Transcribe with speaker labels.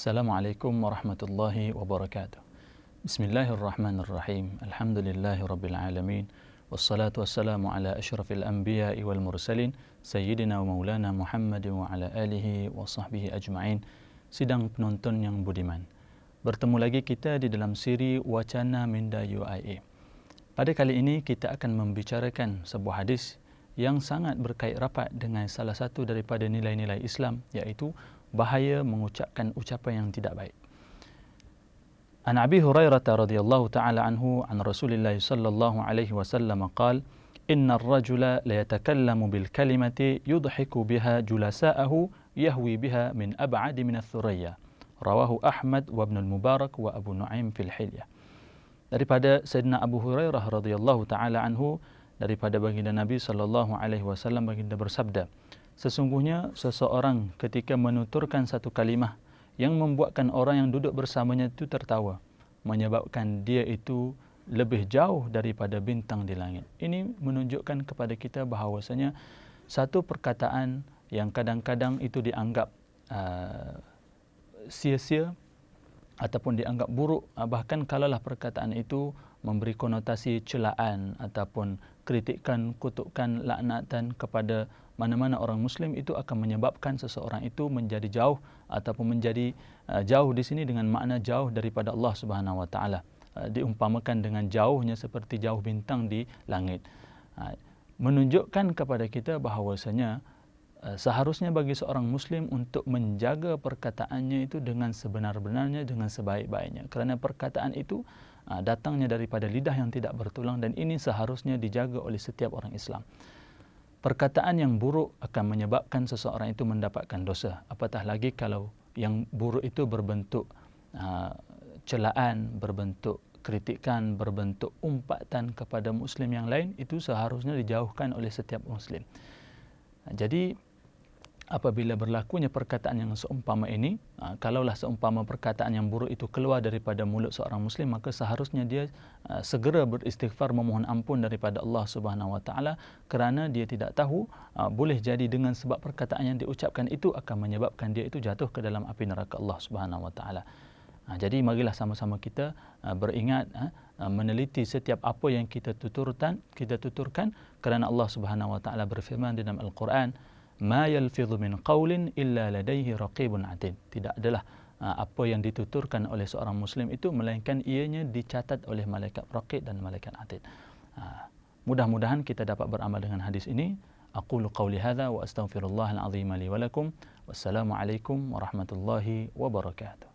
Speaker 1: Assalamualaikum warahmatullahi wabarakatuh. Bismillahirrahmanirrahim. Alhamdulillahi rabbil alamin. Wassalatu wassalamu ala ashrafil anbiya'i wal mursalin Sayyidina wa maulana Muhammad wa ala alihi wa sahbihi ajma'in Sidang penonton yang budiman Bertemu lagi kita di dalam siri Wacana Minda UIA Pada kali ini kita akan membicarakan sebuah hadis yang sangat berkait rapat dengan salah satu daripada nilai-nilai Islam iaitu bahaya mengucapkan ucapan yang tidak baik. An Abi Hurairah radhiyallahu taala anhu an Rasulillah sallallahu alaihi wasallam qaal Inna ar-rajula la yatakallamu bil kalimati yudhiku biha julasa'ahu yahwi biha min ab'ad min ath-thuraya. Rawahu Ahmad wa Ibn al-Mubarak wa Abu Nu'aim fil Hilyah. Daripada Sayyidina Abu Hurairah radhiyallahu taala anhu daripada baginda Nabi sallallahu alaihi wasallam baginda bersabda Sesungguhnya seseorang ketika menuturkan satu kalimah yang membuatkan orang yang duduk bersamanya itu tertawa menyebabkan dia itu lebih jauh daripada bintang di langit. Ini menunjukkan kepada kita bahawasanya satu perkataan yang kadang-kadang itu dianggap uh, sia-sia ataupun dianggap buruk bahkan kalaulah perkataan itu memberi konotasi celaan ataupun kritikan, kutukan, laknatan kepada mana-mana orang muslim itu akan menyebabkan seseorang itu menjadi jauh ataupun menjadi uh, jauh di sini dengan makna jauh daripada Allah Subhanahu wa taala. Uh, diumpamakan dengan jauhnya seperti jauh bintang di langit. Uh, menunjukkan kepada kita bahawasanya uh, seharusnya bagi seorang muslim untuk menjaga perkataannya itu dengan sebenar-benarnya dengan sebaik-baiknya. Kerana perkataan itu datangnya daripada lidah yang tidak bertulang dan ini seharusnya dijaga oleh setiap orang Islam perkataan yang buruk akan menyebabkan seseorang itu mendapatkan dosa. Apatah lagi kalau yang buruk itu berbentuk uh, celaan, berbentuk kritikan, berbentuk umpatan kepada muslim yang lain, itu seharusnya dijauhkan oleh setiap muslim. Jadi apabila berlakunya perkataan yang seumpama ini, uh, kalaulah seumpama perkataan yang buruk itu keluar daripada mulut seorang muslim, maka seharusnya dia uh, segera beristighfar memohon ampun daripada Allah Subhanahu Wa Taala kerana dia tidak tahu uh, boleh jadi dengan sebab perkataan yang diucapkan itu akan menyebabkan dia itu jatuh ke dalam api neraka Allah Subhanahu Wa Taala. Ha, jadi marilah sama-sama kita beringat meneliti setiap apa yang kita tuturkan kita tuturkan kerana Allah Subhanahu wa taala berfirman dalam Al-Quran ma yalfidhu min qawlin illa ladaihi raqibun atid. Tidak adalah uh, apa yang dituturkan oleh seorang muslim itu melainkan ianya dicatat oleh malaikat raqib dan malaikat atid. Uh, mudah-mudahan kita dapat beramal dengan hadis ini. Aqulu qawli hadha wa astaghfirullahal azim li wa lakum. Wassalamu alaikum warahmatullahi wabarakatuh